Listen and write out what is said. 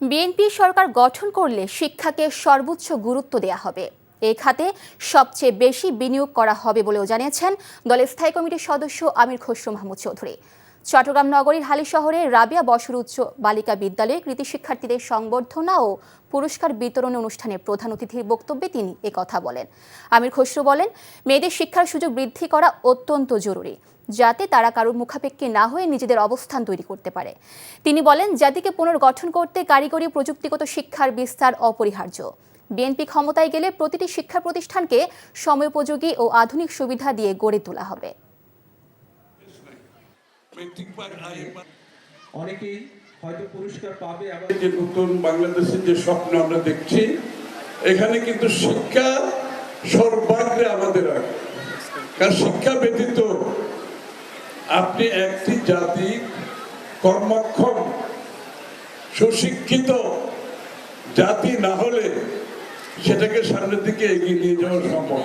BNP সরকার গঠন করলে শিক্ষাকে সর্বোচ্চ গুরুত্ব দেয়া হবে। এই খাতে সবচেয়ে বেশি বিনিয়োগ করা হবে বলেও জানিয়েছেন দলের স্থায়ী কমিটির সদস্য আমির খসরু মাহমুদ চৌধুরী। চট্টগ্রাম নগরীর হালি শহরে রাবিয়া বসর উচ্চ বালিকা বিদ্যালয়ে কৃতি শিক্ষার্থীদের সংবর্ধনা ও পুরস্কার বিতরণ অনুষ্ঠানে প্রধান অতিথির বক্তব্যে তিনি একথা বলেন। আমির খসরু বলেন, মেয়েদের শিক্ষার সুযোগ বৃদ্ধি করা অত্যন্ত জরুরি, যাতে তারা কারোর মুখাপেক্ষী না হয়ে নিজেদের অবস্থান তৈরি করতে পারে। তিনি বলেন, জাতিকে পুনর্গঠন করতে কারিগরি প্রযুক্তিগত শিক্ষার বিস্তার অপরিহার্য। বিএনপি ক্ষমতায় গেলে প্রতিটি শিক্ষা প্রতিষ্ঠানকে সময়োপযোগী ও আধুনিক সুবিধা দিয়ে গড়ে তোলা হবে। অনেকেই হয়তো পুরস্কার পাবে আবার যে নতুন বাংলাদেশের যে স্বপ্ন আমরা দেখছি এখানে কিন্তু শিক্ষা সর্বাগ্রে আমাদের আগে। কারণ শিক্ষা ব্যতীত আপনি একটি জাতি কর্মক্ষম সুশিক্ষিত জাতি না হলে সেটাকে সামনের দিকে এগিয়ে নিয়ে যাওয়া সম্ভব